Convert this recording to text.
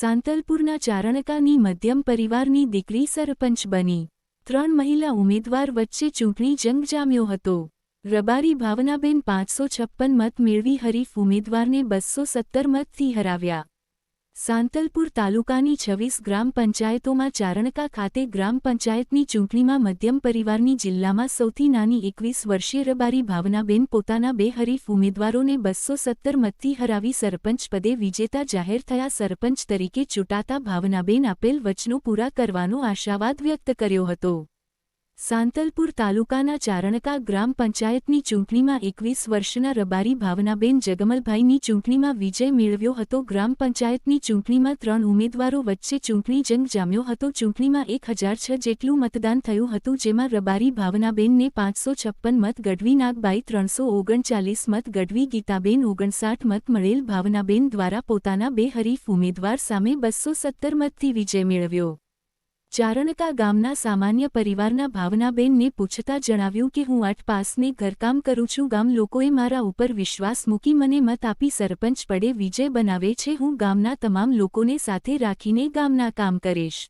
સાંતલપુરના ચારણકાની મધ્યમ પરિવારની દીકરી સરપંચ બની. ત્રણ મહિલા ઉમેદવાર વચ્ચે ચૂંટણી જંગ જામ્યો હતો. રબારી ભાવનાબેન પાંચસો છપ્પન મત મેળવી હરીફ ઉમેદવારને બસો સત્તર મતથી હરાવ્યા. સાંતલપુર તાલુકાની છવ્વીસ ગ્રામ પંચાયતોમાં ચારણકા ખાતે ગ્રામ પંચાયતની ચૂંટણીમાં મધ્યમ પરિવારની જિલ્લામાં સૌથી નાની એકવીસ વર્ષીય રબારી ભાવનાબેન પોતાના બે હરીફ ઉમેદવારોને બસો સત્તર મતથી હરાવી સરપંચ પદે વિજેતા જાહેર થયા સરપંચ તરીકે ચૂંટાતા ભાવનાબેન આપેલ વચનો પૂરા કરવાનો આશાવાદ વ્યક્ત કર્યો હતો. સાંતલપુર તાલુકાના ચારણકા ગ્રામ પંચાયતની ચૂંટણીમાં એકવીસ વર્ષના રબારી ભાવનાબેન જગમલભાઈની ચૂંટણીમાં વિજય મેળવ્યો હતો. ગ્રામ પંચાયતની ચૂંટણીમાં ત્રણ ઉમેદવારો વચ્ચે ચૂંટણી જંગ જામ્યો હતો. ચૂંટણીમાં એક હજાર છ જેટલું મતદાન થયું હતું, જેમાં રબારી ભાવનાબેનને પાંચસો છપ્પન મત ગઢવી નાગબાઈ, ત્રણસો ઓગણચાલીસ મત ગઢવી ગીતાબેન, ઓગણસાઠ મત મળેલ ભાવનાબેન દ્વારા પોતાના બે હરીફ ઉમેદવાર સામે બસો સત્તર મતથી વિજય મેળવ્યો. ચારણકા ગામના સામાન્ય પરિવારના ભાવનાબેનને પૂછતા જણાવ્યું કે હું આઠ પાસને ઘરકામ કરું છું. ગામ લોકોએ મારા ઉપર વિશ્વાસ મૂકી મને મત આપી સરપંચ પડે વિજય બનાવે છે. હું ગામના તમામ લોકોને સાથે રાખીને ગામના કામ કરીશ.